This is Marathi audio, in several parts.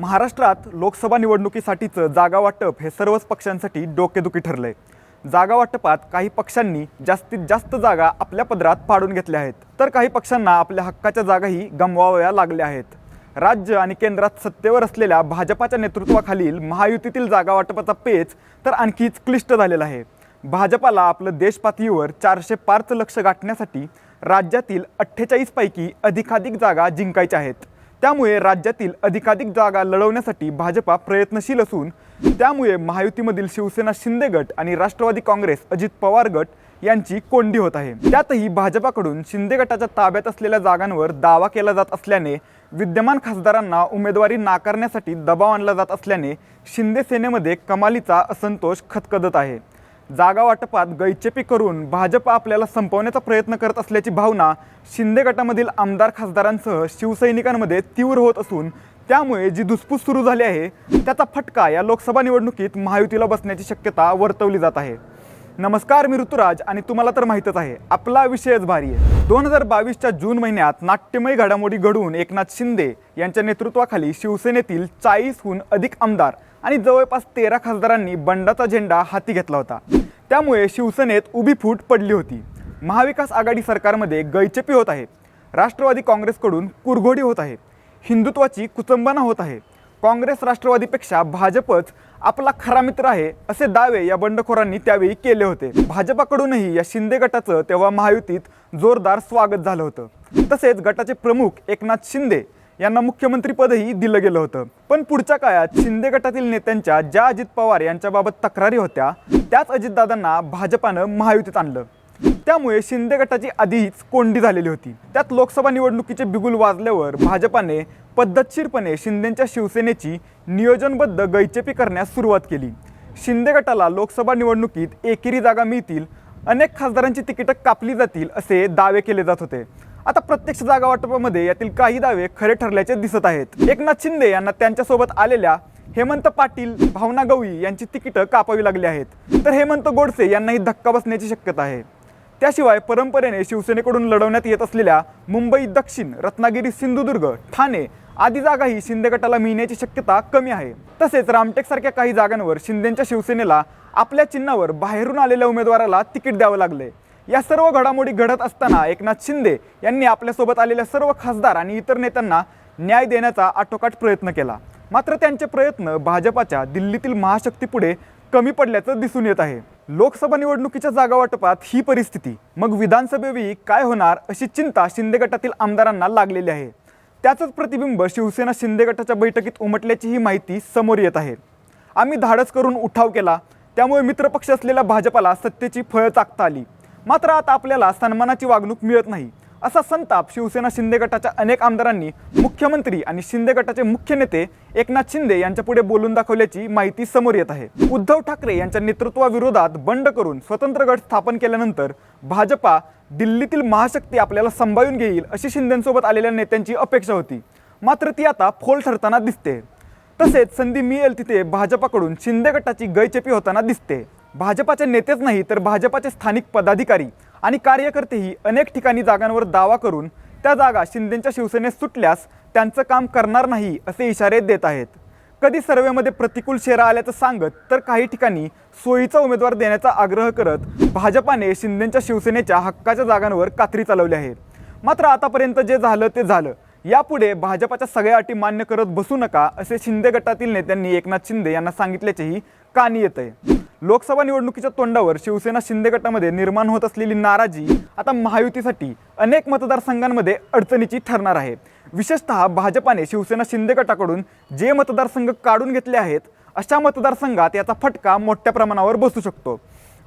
महाराष्ट्रात लोकसभा निवडणुकीसाठीचं जागा वाटप हे सर्वच पक्षांसाठी डोकेदुखी ठरलंय. जागा वाटपात काही पक्षांनी जास्तीत जास्त जागा आपल्या पदरात पाडून घेतल्या आहेत. तर काही पक्षांना आपल्या हक्काच्या जागाही गमवाव्या लागल्या आहेत. राज्य आणि केंद्रात सत्तेवर असलेल्या भाजपाच्या नेतृत्वाखालील महायुतीतील जागा वाटपाचा पेच तर आणखीच क्लिष्ट झालेला आहे. भाजपाला आपलं देशपातळीवर चारशे पारचं लक्ष गाठण्यासाठी राज्यातील अठ्ठेचाळीसपैकी अधिकाधिक जागा जिंकायच्या आहेत. त्यामुळे राज्यातील अधिकाधिक जागा लढवण्यासाठी भाजपा प्रयत्नशील असून त्यामुळे महायुतीमधील शिवसेना शिंदे गट आणि राष्ट्रवादी काँग्रेस अजित पवार गट यांची कोंडी होत आहे. त्यातही भाजपाकडून शिंदे गटाच्या ताब्यात असलेल्या जागांवर दावा केला जात असल्याने विद्यमान खासदारांना उमेदवारी नाकारण्यासाठी दबाव आणला जात असल्याने शिंदे सेनेमध्ये कमालीचा असंतोष खतखदत आहे. जागा वाटपात गैचेपी करून भाजप आपल्याला संपवण्याचा प्रयत्न करत असल्याची भावना शिंदे गटामधील आमदार खासदारांसह शिवसैनिकांमध्ये तीव्र होत असून त्यामुळे जी धुसफूस सुरू झाली आहे त्याचा फटका या लोकसभा निवडणुकीत महायुतीला बसण्याची शक्यता वर्तवली जात आहे. नमस्कार मी ऋतुराज आणि तुम्हाला तर माहीतच आहे आपला विषयच भारी आहे. दोन हजार बावीसच्या जून महिन्यात नाट्यमय घडामोडी घडून एकनाथ शिंदे यांच्या नेतृत्वाखाली शिवसेनेतील चाळीसहून अधिक आमदार आणि जवळपास तेरा खासदारांनी बंडाचा झेंडा हाती घेतला होता. त्यामुळे शिवसेनेत उभी फूट पडली होती. महाविकास आघाडी सरकारमध्ये गैचेपी होत आहे. राष्ट्रवादी काँग्रेसकडून कुरघोडी होत आहे. हिंदुत्वाची कुचंबना होत आहे. काँग्रेस राष्ट्रवादीपेक्षा भाजपच आपला खरा मित्र आहे असे दावे या बंडखोरांनी त्यावेळी केले होते. भाजपाकडूनही या शिंदे गटाचं तेव्हा महायुतीत जोरदार स्वागत झालं होतं. तसेच गटाचे प्रमुख एकनाथ शिंदे यांना मुख्यमंत्रीपदही दिलं गेलं होतं. पण पुढच्या काळात शिंदे गटातील नेत्यांच्या ज्या अजित पवार यांच्याबाबत तक्रारी होत्या त्याच अजितदादांना भाजपानं महायुतीत आणलं. त्यामुळे शिंदे गटाची आधीच कोंडी झालेली होती. त्यात लोकसभा निवडणुकीचे बिगुल वाजल्यावर भाजपाने पद्धतशीरपणे शिंदेच्या शिवसेनेची नियोजनबद्ध गैचेपी करण्यास सुरुवात केली. शिंदे गटाला लोकसभा निवडणुकीत एकेरी जागा मिळतील अनेक खासदारांची तिकीटं कापली जातील असे दावे केले जात होते. आता प्रत्यक्ष जागा वाटपामध्ये यातील काही दावे खरे ठरल्याचे दिसत आहेत. एकनाथ शिंदे यांना त्यांच्यासोबत आलेल्या हेमंत पाटील भावना गवळी यांची तिकीटं कापावी लागली आहेत. तर हेमंत गोडसे यांनाही धक्का बसण्याची शक्यता आहे. त्याशिवाय परंपरेने शिवसेनेकडून लढवण्यात येत असलेल्या मुंबई दक्षिण रत्नागिरी सिंधुदुर्ग ठाणे आदी जागाही शिंदे गटाला मिळण्याची शक्यता कमी आहे. तसेच रामटेकसारख्या काही जागांवर शिंदेच्या शिवसेनेला आपल्या चिन्हावर बाहेरून आलेल्या उमेदवाराला तिकीट द्यावं लागले. या सर्व घडामोडी घडत असताना एकनाथ शिंदे यांनी आपल्यासोबत आलेल्या सर्व खासदार आणि इतर नेत्यांना न्याय देण्याचा आटोकाट प्रयत्न केला. मात्र त्यांचे प्रयत्न भाजपाच्या दिल्लीतील महाशक्तीपुढे कमी पडल्याचं दिसून येत आहे. लोकसभा निवडणुकीच्या जागा वाटपात ही परिस्थिती मग विधानसभेवेळी काय होणार अशी चिंता शिंदे गटातील आमदारांना लागलेली आहे. त्याचंच प्रतिबिंब शिवसेना शिंदे गटाच्या बैठकीत उमटल्याची ही माहिती समोर येत आहे. आम्ही धाडस करून उठाव केला त्यामुळे मित्रपक्ष असलेल्या भाजपाला सत्तेची फळं चाकता आली. मात्र आता आपल्याला सन्मानाची वागणूक मिळत नाही. असा संताप शिवसेना शिंदे गटाच्या अनेक आमदारांनी मुख्यमंत्री आणि शिंदे गटाचे मुख्य नेते एकनाथ शिंदे यांच्यापुढे बोलून दाखवल्याची माहिती समोर येत आहे. उद्धव ठाकरे यांच्या नेतृत्वाविरोधात बंड करून स्वतंत्र गट स्थापन केल्यानंतर भाजपा दिल्लीतील महाशक्ती आपल्याला सांभाळून घेईल अशी शिंदेसोबत आलेल्या नेत्यांची अपेक्षा होती. मात्र ती आता फोल ठरताना दिसते. तसेच संधी मिळेल तिथे भाजपाकडून शिंदे गटाची गैचेपी होताना दिसते. भाजपाचे नेतेच नाही तर भाजपाचे स्थानिक पदाधिकारी आणि कार्यकर्तेही अनेक ठिकाणी जागांवर दावा करून त्या जागा शिंदेच्या शिवसेनेत सुटल्यास त्यांचं काम करणार नाही असे इशारे देत आहेत. कधी सर्वेमध्ये प्रतिकूल शेरा आल्याचं सांगत तर काही ठिकाणी सोयीचा उमेदवार देण्याचा आग्रह करत भाजपाने शिंदेच्या शिवसेनेच्या हक्काच्या जागांवर कात्री चालवली आहे. मात्र आतापर्यंत जे झालं ते झालं. यापुढे भाजपाच्या सगळ्या अटी मान्य करत बसू नका असे शिंदे गटातील नेत्यांनी एकनाथ शिंदे यांना सांगितल्याचेही कानी येत आहे. लोकसभा निवडणुकीच्या तोंडावर शिवसेना शिंदे गटामध्ये निर्माण होत असलेली नाराजी आता महायुतीसाठी अनेक मतदारसंघांमध्ये अडचणीची ठरणार आहे. विशेषतः भाजपाने शिवसेना शिंदे गटाकडून जे मतदारसंघ काढून घेतले आहेत अशा मतदारसंघात याचा फटका मोठ्या प्रमाणावर बसू शकतो.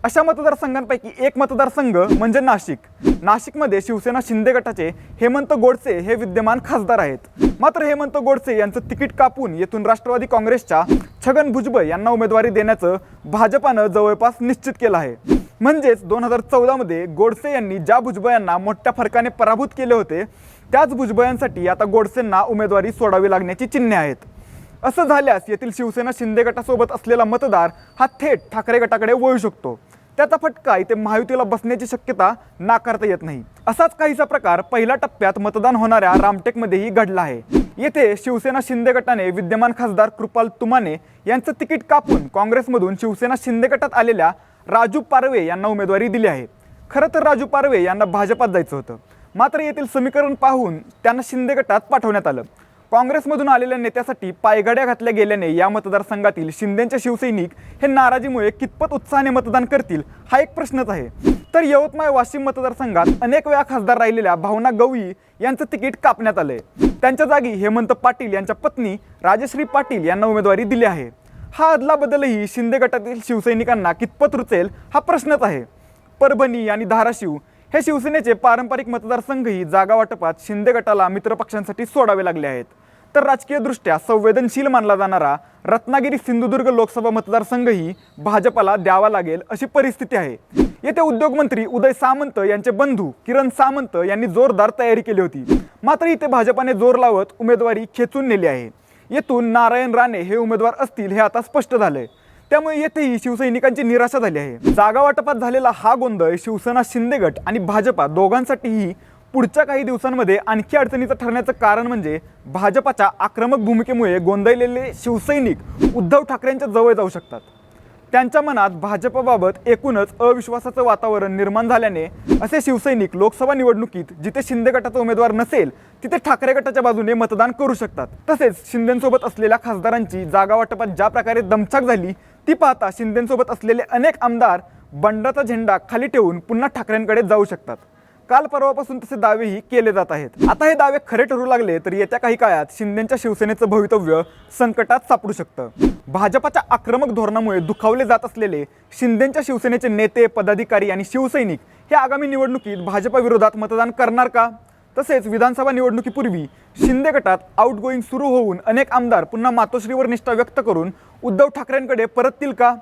अशा मतदारसंघांपैकी एक मतदारसंघ म्हणजे नाशिक. नाशिकमध्ये शिवसेना शिंदे गटाचे हेमंत गोडसे हे विद्यमान खासदार आहेत. मात्र हेमंत गोडसे यांचं तिकीट कापून येथून राष्ट्रवादी काँग्रेसच्या छगन भुजबळ यांना उमेदवारी देण्याचं भाजपानं जवळपास निश्चित केलं आहे. म्हणजेच दोन हजार चौदामध्ये गोडसे यांनी ज्या भुजबळ यांना मोठ्या फरकाने पराभूत केले होते त्याच भुजबळांसाठी आता गोडसेंना उमेदवारी सोडावी लागण्याची चिन्हे आहेत. असं झाल्यास येथील शिवसेना शिंदे गटासोबत असलेला मतदार हा थेट ठाकरे गटाकडे वळू शकतो. त्याचा फटका इथे महायुतीला बसण्याची शक्यता नाकारता येत नाही. असाच काहीसा प्रकार पहिल्या टप्प्यात मतदान होणाऱ्या रामटेकमध्येही घडला आहे. येथे शिवसेना शिंदे गटाने विद्यमान खासदार कृपाल तुमाने यांचं तिकीट कापून काँग्रेसमधून शिवसेना शिंदे गटात आलेल्या राजू पारवे यांना उमेदवारी दिली आहे. खरं तर राजू पारवे यांना भाजपात जायचं होतं. मात्र येथील समीकरण पाहून त्यांना शिंदे गटात पाठवण्यात आलं. काँग्रेसमधून आलेल्या नेत्यासाठी पायघड्या घातल्या गेल्याने या मतदारसंघातील शिंदेचे शिवसैनिक हे नाराजीमुळे कितपत उत्साहाने मतदान करतील हा एक प्रश्नच आहे. तर यवतमाळ वाशिम मतदारसंघात अनेक वेळा खासदार राहिलेल्या भावना गवई यांचं तिकीट कापण्यात आलंय. त्यांच्या जागी हेमंत पाटील यांच्या पत्नी राजश्री पाटील यांना उमेदवारी दिली आहे. हा अदलाबदलही शिंदे गटातील शिवसैनिकांना कितपत रुचेल हा प्रश्नच आहे. परभणी आणि धाराशिव हे शिवसेनेचे पारंपरिक मतदारसंघही जागा वाटपात शिंदे गटाला मित्रपक्षांसाठी सोडावे लागले आहेत. तर राजकीयदृष्ट्या संवेदनशील मानला जाणारा रत्नागिरी सिंधुदुर्ग लोकसभा मतदारसंघही भाजपाला द्यावा लागेल अशी परिस्थिती आहे. येथे उद्योगमंत्री उदय सामंत यांचे बंधू किरण सामंत यांनी जोरदार तयारी केली होती. मात्र इथे भाजपाने जोर लावत उमेदवारी खेचून नेली आहे. येथून नारायण राणे हे उमेदवार असतील हे आता स्पष्ट झालंय. त्यामुळे येथेही शिवसैनिकांची निराशा झाली आहे. जागा वाटपात झालेला हा गोंधळ शिवसेना शिंदे गट आणि भाजपा दोघांसाठीही पुढच्या काही दिवसांमध्ये आणखी अडचणीचं ठरण्याचं कारण म्हणजे भाजपाच्या आक्रमक भूमिकेमुळे गोंधळलेले शिवसैनिक उद्धव ठाकरेंच्या जवळ जाऊ शकतात. त्यांच्या मनात भाजपबाबत एकूणच अविश्वासाचं वातावरण निर्माण झाल्याने असे शिवसैनिक लोकसभा निवडणुकीत जिथे शिंदे गटाचा उमेदवार नसेल तिथे ठाकरे गटाच्या बाजूने मतदान करू शकतात. तसेच शिंदेसोबत असलेल्या खासदारांची जागा वाटपात ज्या प्रकारे दमछाक झाली ती पाहता शिंदेसोबत असलेले अनेक आमदार बंडाचा झेंडा खाली ठेवून पुन्हा ठाकरेंकडे जाऊ शकतात. काल परवापासून तसे दावेही केले जात आहेत. आता हे दावे खरे ठरू लागले तर येत्या काही काळात शिंदेच्या शिवसेनेचं भवितव्य संकटात सापडू शकतं. भाजपाच्या आक्रमक धोरणामुळे दुखावले जात असलेले शिंदेच्या शिवसेनेचे नेते पदाधिकारी आणि शिवसैनिक हे आगामी निवडणुकीत भाजपाविरोधात मतदान करणार का? तसेच विधानसभा निवडणुकीपूर्वी शिंदे गटात आउटगोईंग सुरू होऊन अनेक आमदार पुन्हा मातोश्रीवर निष्ठा व्यक्त करून उद्धव ठाकरेंकडे परततील का?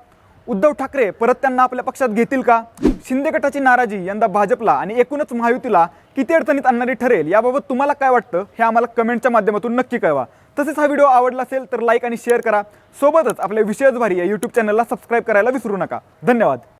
उद्धव ठाकरे परत त्यांना आपल्या पक्षात घेतील का? शिंदे गटाची नाराजी यंदा भाजपला आणि एकूणच महायुतीला किती अडचणीत आणणारी ठरेल याबाबत तुम्हाला काय वाटतं? हे आम्हाला कमेंटच्या माध्यमातून नक्की कळवा. तसेच हा व्हिडिओ आवडला असेल तर लाईक आणि शेअर करा. सोबतच आपल्या विषयच भारी या यूट्यूब चॅनलला सबस्क्राईब करायला विसरू नका. धन्यवाद.